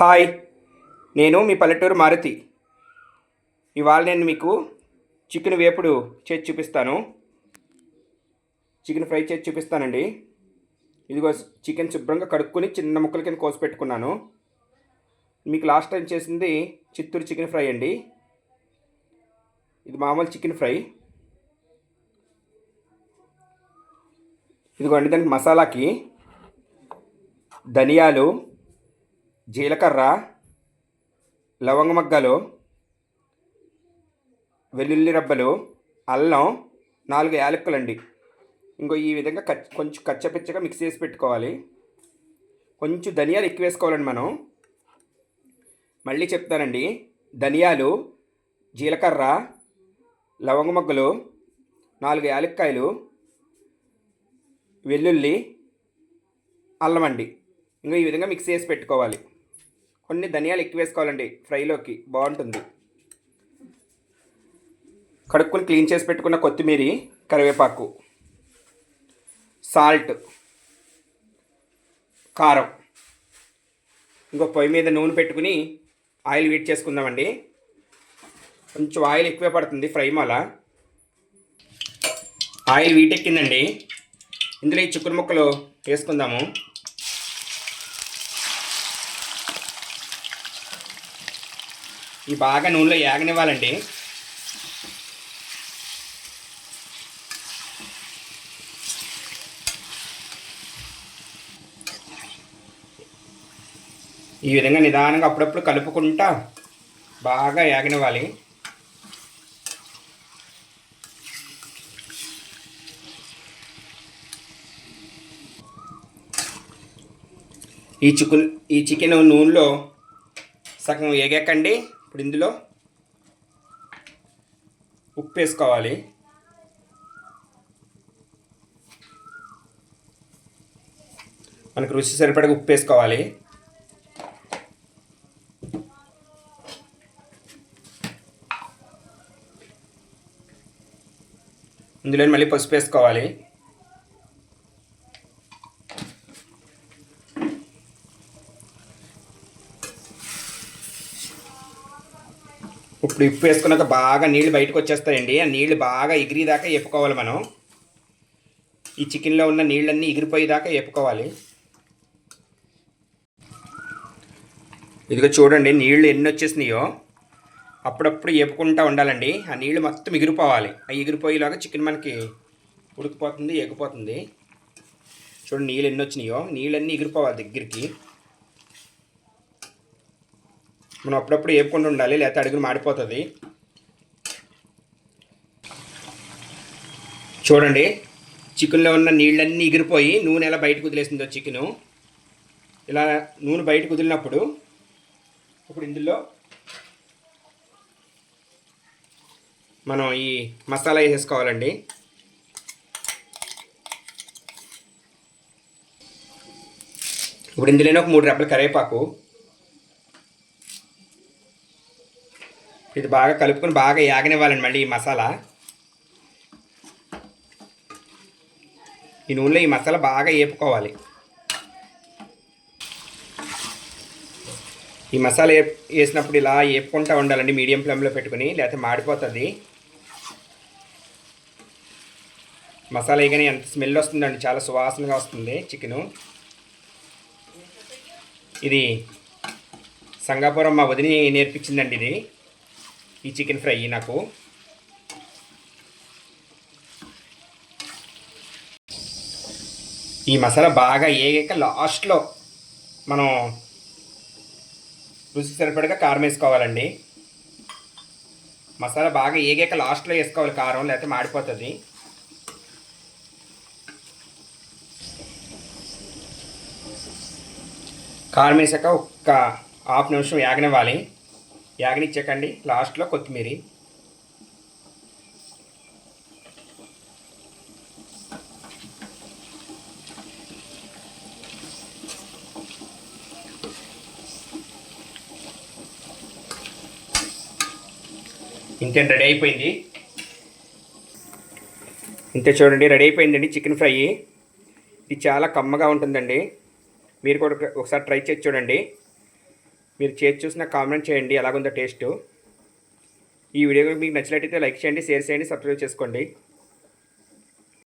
Hi నేను మీ పల్లెటూరు మారుతి. ఇవాళ నేను మీకు చికెన్ వేపుడు చేసి చూపిస్తాను. చికెన్ ఫ్రై చేసి చూపిస్తానండి. ఇదిగో చికెన్ శుభ్రంగా కడుక్కొని చిన్న ముక్కల కింద కోసి పెట్టుకున్నాను. మీకు లాస్ట్ టైం చేసింది చిత్తూరు చికెన్ ఫ్రై అండి. ఇది మామూలు చికెన్ ఫ్రై. ఇదిగోండి దానికి మసాలాకి ధనియాలు జీలకర్ర లవంగ మగ్గలు వెల్లుల్లి రబ్బలు అల్లం నాలుగు యాలక్కులండి. ఇంకో ఈ విధంగా కచ్ కొంచెం కచ్చపిచ్చగా మిక్స్ చేసి పెట్టుకోవాలి. కొంచెం ధనియాలు ఎక్కువ వేసుకోవాలండి మనం. మళ్ళీ చెప్తానండి. ధనియాలు జీలకర్ర లవంగమొగ్గలు నాలుగు యాలక్కాయలు వెల్లుల్లి అల్లం అండి. ఇంకా ఈ విధంగా మిక్స్ చేసి పెట్టుకోవాలి. కొన్ని ధనియాలు ఎక్కువ వేసుకోవాలండి. ఫ్రైలోకి. బాగుంటుంది. కడుక్కుని క్లీన్ చేసి పెట్టుకున్న కొత్తిమీర కరివేపాకు సాల్ట్ కారం. ఇంకో పొయ్యి మీద నూనె పెట్టుకుని ఆయిల్ వీట్ చేసుకుందామండి. కొంచెం ఆయిల్ ఎక్కువే పడుతుంది ఫ్రై మాల. ఆయిల్ వీటెక్కిందండి ఇందులో ఈ చిక్కుడు ముక్కలు వేసుకుందాము. ఈ బాగా నూనెలో ఏగనివ్వాలండి. ఈ విధంగా నిదానంగా అప్పుడప్పుడు కలుపుకుంటా బాగా ఏగనివ్వాలి. ఈ చికెన్ ఈ చికెన్ నూనెలో సగం వేగాకండి ఇప్పుడు ఇందులో ఉప్పు వేసుకోవాలి మనకు రుచి సరిపడగా ఉప్పు వేసుకోవాలి ఇందులో మళ్ళీ పసుపు వేసుకోవాలి. ఇప్పుడు ఉప్పు వేసుకున్నాక బాగా నీళ్ళు బయటకు వచ్చేస్తాయండి. ఆ నీళ్ళు బాగా ఎగిరిదాకా వేపుకోవాలి మనం. ఈ చికెన్లో ఉన్న నీళ్ళన్నీ ఎగిరిపోయేదాకా వేపుకోవాలి ఇదిగో చూడండి నీళ్ళు ఎన్ని వచ్చేసినాయో. అప్పుడప్పుడు వేపుకుంటూ ఉండాలండి. ఆ నీళ్ళు మొత్తం ఎగిరిపోవాలి. ఆ ఎగిరిపోయేలాగా చికెన్ మనకి ఉడికిపోతుంది ఎగిపోతుంది చూడండి నీళ్ళు ఎన్ని వచ్చినాయో. నీళ్ళన్నీ ఎగిరిపోవాలి దగ్గరికి. మనం అప్పుడప్పుడు ఏపుకుంటూ ఉండాలి? లేకపోతే అడుగులు మాడిపోతుంది. చూడండి. చికెన్లో ఉన్న నీళ్ళన్నీ ఎగిరిపోయి నూనె ఎలా బయటకు వదిలేసిందో చికెను. ఇలా నూనె బయటకు వదిలినప్పుడు ఇప్పుడు ఇందులో మనం ఈ మసాలా వేసేసుకోవాలండి. ఇప్పుడు ఇందులోనే ఒక మూడు రెబ్బల కరివేపాకు. ఇది బాగా కలుపుకొని బాగా యాగనివ్వాలండి మళ్ళీ ఈ మసాలా. ఈ నూనెలో ఈ మసాలా బాగా వేపుకోవాలి ఈ మసాలా వేసినప్పుడు ఇలా వేపుకుంటూ ఉండాలండి మీడియం ఫ్లేమ్లో పెట్టుకుని లేకపోతే మాడిపోతుంది. మసాలా వేయగానే ఎంత స్మెల్ వస్తుందండి చాలా సువాసనగా వస్తుంది చికెను. ఇది సంగాపురం మా వదిని నేర్పించిందండి ఇది. ఈ చికెన్ ఫ్రై నాకు. ఈ మసాలా బాగా ఏగాక లాస్ట్లో మనం రుచి సరిపడగా కారం వేసుకోవాలండి. మసాలా బాగా ఏగాక లాస్ట్లో వేసుకోవాలి కారం లేకపోతే మాడిపోతుంది. కారం వేసాక ఒక్క హాఫ్ నిమిషం యాగనివ్వాలి యాగనిచ్చాకండి. లాస్ట్లో కొత్తిమీర. ఇంతే రెడీ అయిపోయింది. ఇంతే చూడండి రెడీ అయిపోయిందండి చికెన్ ఫ్రై. ఇది చాలా కమ్మగా ఉంటుందండి. మీరు కూడా ఒకసారి ట్రై చేసి చూడండి. మీరు చేసి చూసిన కామెంట్ చేయండి ఎలాగుందో టేస్ట్. ఈ వీడియో మీకు నచ్చినట్టయితే లైక్ చేయండి షేర్ చేయండి సబ్స్క్రైబ్ చేసుకోండి.